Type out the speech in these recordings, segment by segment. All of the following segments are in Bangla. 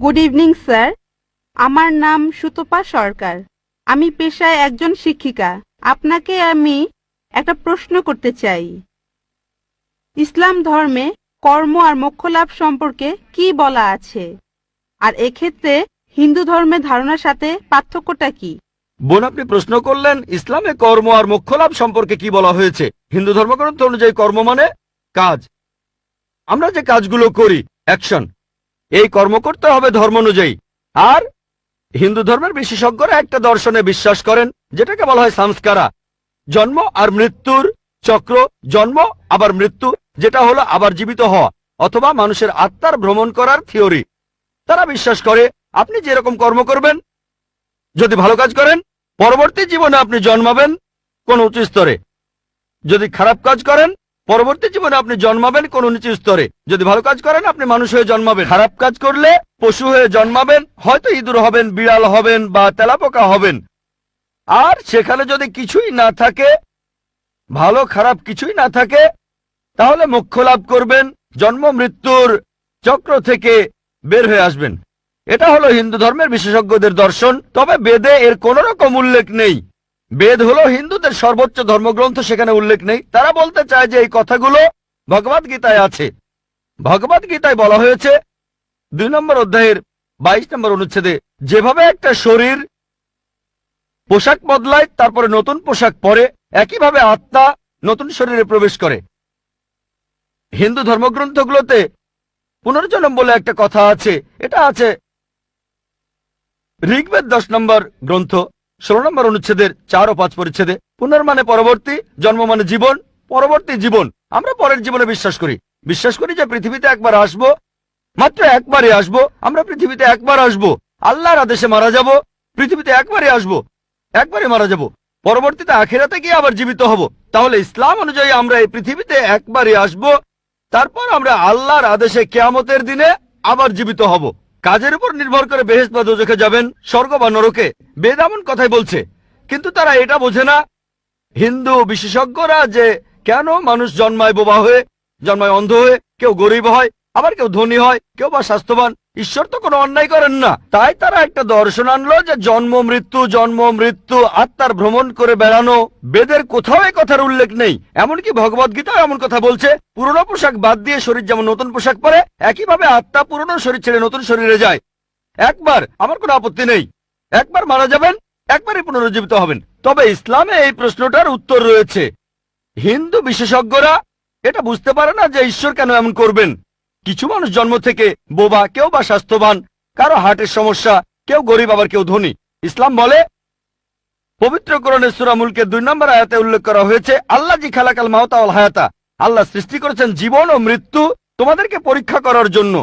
গুড ইভিনিং স্যার আমার নাম সুতপা সরকার। আমি পেশায় একজন শিক্ষিকা। আপনাকে আমি একটা প্রশ্ন করতে চাই। ইসলাম ধর্মে কর্ম আর মোক্ষ লাভ সম্পর্কে কি বলা আছে? আর এক্ষেত্রে হিন্দু ধর্মের ধারণার সাথে পার্থক্যটা কি? বোন, আপনি প্রশ্ন করলেন, ইসলামে কর্ম আর মোক্ষ লাভ সম্পর্কে কি বলা হয়েছে? হিন্দু ধর্মগ্রন্থ অনুযায়ী কর্ম মানে কাজ। আমরা যে কাজগুলো করি অ্যাকশন এই কর্ম করতে হবে ধর্ম অনুযায়ী। আর হিন্দু ধর্মের বিশেষজ্ঞরা একটা দর্শনে বিশ্বাস করেন, যেটাকে বলা হয় সংস্কারা। জন্ম আর মৃত্যুর চক্র, জন্ম, আবার মৃত্যু, যেটা হলো আবার জীবিত হওয়া, অথবা মানুষের আত্মার ভ্রমণ করার থিওরি। তারা বিশ্বাস করে, আপনি যেরকম কর্ম করবেন, যদি ভালো কাজ করেন, পরবর্তী জীবনে আপনি জন্মাবেন কোন উঁচু স্তরে। যদি খারাপ কাজ করেন পরবর্তী জীবনে আপনি জন্মাবেন কোন নিচু স্তরে। যদি ভালো কাজ করেন, আপনি মানুষ হয়ে জন্মাবেন। খারাপ কাজ করলে পশু হয়ে জন্মাবেন, হয়তো ইঁদুর হবেন, বিড়াল হবেন বা তেলাপোকা হবেন। আর সেখানে যদি কিছুই না থাকে, ভালো খারাপ কিছুই না থাকে, তাহলে মোক্ষ লাভ করবেন, জন্ম মৃত্যুর চক্র থেকে বের হয়ে আসবেন। এটা হলো হিন্দু ধর্মের বিশেষজ্ঞদের দর্শন। তবে বেদে এর কোন রকম উল্লেখ নেই। বেদ হলো হিন্দুদের সর্বোচ্চ ধর্মগ্রন্থ, সেখানে উল্লেখ নেই। তারা বলতে চায় যে এই কথাগুলো ভগবত গীতায় আছে। ভগবত গীতায় বলা হয়েছে, দুই নম্বর অধ্যায়ের বাইশ নম্বর অনুচ্ছেদে, যেভাবে একটা শরীর পোশাক বদলায়, তারপরে নতুন পোশাক পরে, একইভাবে আত্মা নতুন শরীরে প্রবেশ করে। হিন্দু ধর্মগ্রন্থগুলোতে পুনর্জন্ম বলে একটা কথা আছে। এটা আছে ঋগ্বেদ দশ নম্বর গ্রন্থ। ষোলো নম্বর অনুচ্ছেদের চার ও পাঁচ পরিচ্ছেদে পুনর্মানে পরবর্তী জন্ম মানে জীবন, পরবর্তী জীবন। আমরা পরের জীবনে বিশ্বাস করি। বিশ্বাস করি যে পৃথিবীতে একবার আসব, মাত্র একবারই আসব, আমরা পৃথিবীতে একবার আসব। আল্লাহর আদেশে মারা যাব, পৃথিবীতে একবারই আসব, একবারই মারা যাব। পরবর্তীতে আখেরাতে গিয়ে আবার জীবিত হব। তাহলে ইসলাম অনুযায়ী আমরা এই পৃথিবীতে একবারই আসব, তারপর আমরা আল্লাহর আদেশে কেয়ামতের দিনে আবার জীবিত হব। কাজের উপর নির্ভর করে বেহেস বা দোজখে যাবেন, স্বর্গ বা নরকে। বেদ এমন কথাই বলছে, কিন্তু তারা এটা বোঝে না। হিন্দু বিশেষজ্ঞরা যে কেন মানুষ জন্মায় বোবা হয়ে, জন্মায় অন্ধ হয়ে, কেউ গরিব হয় আবার কেউ ধনী হয়, কেউ বা স্বাস্থ্যবান। ঈশ্বর তো কোনো অন্যায় করেন না। তাই তারা একটা দর্শন আনলো যে জন্ম, মৃত্যু জন্ম, মৃত্যু, আত্মার ভ্রমণ করে বেড়ানো, বেদের কোথাও এই কথার উল্লেখ নেই। এমনকি ভগবত গীতাও এমন কথা বলছে, পুরনো পোশাক বাদ দিয়ে শরীর যেমন নতুন পোশাক পরে, একইভাবে আত্মা পুরনো শরীর ছেড়ে নতুন শরীরে যায়। একবার আমার কোনো আপত্তি নেই। একবার মারা যাবেন, একবারই পুনরুজ্জীবিত হবেন। তবে ইসলামে এই প্রশ্নটার উত্তর রয়েছে। হিন্দু বিশেষজ্ঞরা এটা বুঝতে পারে না যে ঈশ্বর কেন এমন করবেন। কিছু মানুষ জন্ম থেকে বোবা, কেউ বা স্বাস্থ্যবান, কারও হার্টের সমস্যা, কেউ গরিব, আবার কেউ ধনী। ইসলাম বলে পবিত্র করণের সুরামুলকে দুই নম্বর আয়াতে উল্লেখ করা হয়েছে, আল্লাহ জি খালাকাল মাহতা হায়াতা। আল্লাহ সৃষ্টি করেছেন জীবন ও মৃত্যু তোমাদেরকে পরীক্ষা করার জন্য।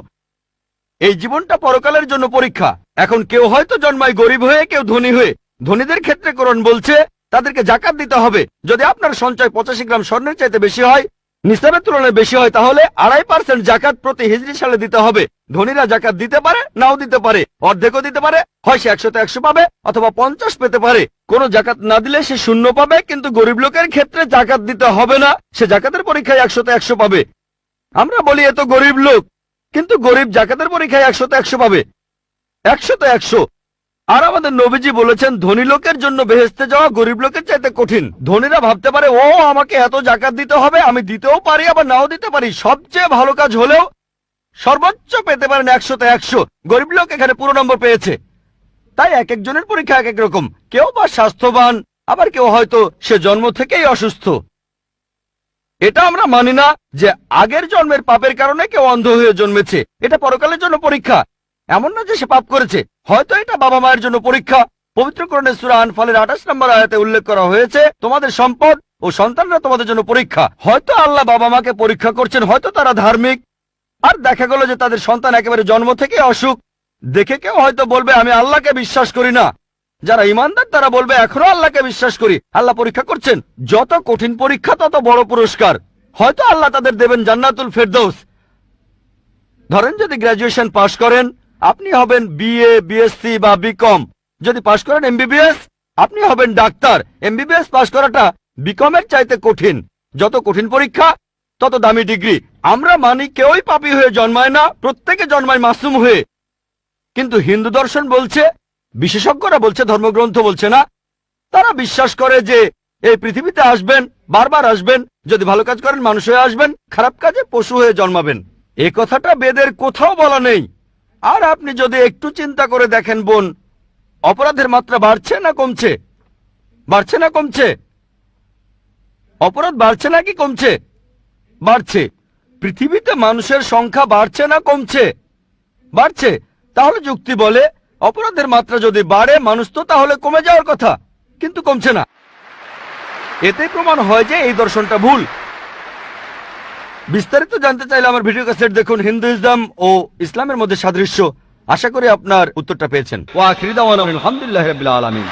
এই জীবনটা পরকালের জন্য পরীক্ষা। এখন কেউ হয়তো জন্মায় গরিব হয়ে, কেউ ধনী হয়ে। ধনীদের ক্ষেত্রে করণ বলছে, তাদেরকে জাকাত দিতে হবে। যদি আপনার সঞ্চয় পঁচাশি গ্রাম স্বর্ণের চাইতে বেশি হয় নিসাবের তুলনায় বেশি হয়, তাহলে আড়াই পার্সেন্ট জাকাত প্রতি হিজড়ি সালে দিতে হবে। ধনীরা জাকাত দিতে পারে, নাও দিতে পারে। অর্ধেকও দিতে পারে, হয় সে একশোতে একশো পাবে অথবা পঞ্চাশ পেতে পারে। কোনো জাকাত না দিলে সে শূন্য পাবে, কিন্তু গরিব লোকের ক্ষেত্রে জাকাত দিতে হবে না, সে জাকাতের পরীক্ষায় একশোতে একশো পাবে। আমরা বলি এত গরিব লোক, কিন্তু গরিব জাকাতের পরীক্ষায় একশোতে একশো পাবে। একশোতে একশো আর আমাদের নবীজি বলেছেন, ধনী লোকের জন্য বেহেস্তে যাওয়া গরিব লোকের চাইতে কঠিন। ধনীরা ভাবতে পারে, ও, আমাকে এত জাকাত দিতে হবে, আমি দিতেও পারি, আবার নাও দিতে পারি। সবচেয়ে ভালো কাজ হলেও সর্বোচ্চ পেতে পারেন একশোতে একশো। গরিব লোক এখানে পুরো নম্বর পেয়েছে। তাই এক একজনের পরীক্ষা এক এক রকম। কেউ বা স্বাস্থ্যবান, আবার কেউ হয়তো সে জন্ম থেকেই অসুস্থ। এটা আমরা মানি না যে আগের জন্মের পাপের কারণে কেউ অন্ধ হয়ে জন্মেছে। এটা পরকালের জন্য পরীক্ষা। এমন না যে সে পাপ করেছে, হয়তো এটা বাবা মায়ের জন্য পরীক্ষা। পবিত্রকরণে সুরা আনফালের আঠাশ নম্বর আয়াতে উল্লেখ করা হয়েছে, তোমাদের সম্পদ ও সন্তানরা তোমাদের জন্য পরীক্ষা। হয়তো আল্লাহ বাবা মাকে পরীক্ষা করছেন, হয়তো তারা ধার্মিক। আর দেখা গেল যে তাদের সন্তান একেবারে জন্ম থেকে অসুখ। দেখে কেউ হয়তো বলবে, আমি আল্লাহকে বিশ্বাস করি না। যারা ইমানদার তারা বলবে, এখনও আল্লাহকে বিশ্বাস করি। আল্লাহ পরীক্ষা করছেন, যত কঠিন পরীক্ষা, তত বড় পুরস্কার। হয়তো আল্লাহ তাদের দেবেন জান্নাতুল ফেরদৌস। ধরেন যদি গ্রাজুয়েশন পাশ করেন আপনি হবেন বিএ বিএসসি বা বিকম যদি পাশ করেন এমবিবিএস আপনি হবেন ডাক্তার। এমবিবিএস পাশ করাটা বিকমের চাইতে কঠিন। যত কঠিন পরীক্ষা, তত দামি ডিগ্রি। আমরা মানি কেউই পাপি হয়ে জন্মায় না, প্রত্যেকে জন্মায় মাসুম হয়ে। কিন্তু হিন্দু দর্শন বলছে, বিশেষজ্ঞরা বলছে, ধর্মগ্রন্থ বলছে না। তারা বিশ্বাস করে যে এই পৃথিবীতে আসবেন, বারবার আসবেন। যদি ভালো কাজ করেন, মানুষ হয়ে আসবেন, খারাপ কাজে পশু হয়ে জন্মাবেন। এ কথাটা বেদের কোথাও বলা নেই। আর আপনি যদি একটু চিন্তা করে দেখেন বোন, অপরাধের মাত্রা বাড়ছে না কমছে? বাড়ছে না কমছে? অপরাধ বাড়ছে নাকি কমছে? বাড়ছে। পৃথিবীতে মানুষের সংখ্যা বাড়ছে না কমছে? বাড়ছে। তাহলে যুক্তি বলে, অপরাধের মাত্রা যদি বাড়ে মানুষ তো তাহলে কমে যাওয়ার কথা, কিন্তু কমছে না। এতে প্রমাণ হয় যে এই দর্শনটা ভুল। বিস্তারিত জানতে চাইলে আমার ভিডিও ক্যাসেট দেখুন হিন্দুইজম ও ইসলামের মধ্যে সাদৃশ্য। আশা করি আপনার উত্তরটা পেয়েছেন। ওয়া আখিরি দাওয়ানা আলহামদুলিল্লাহ রাব্বিল আলামিন।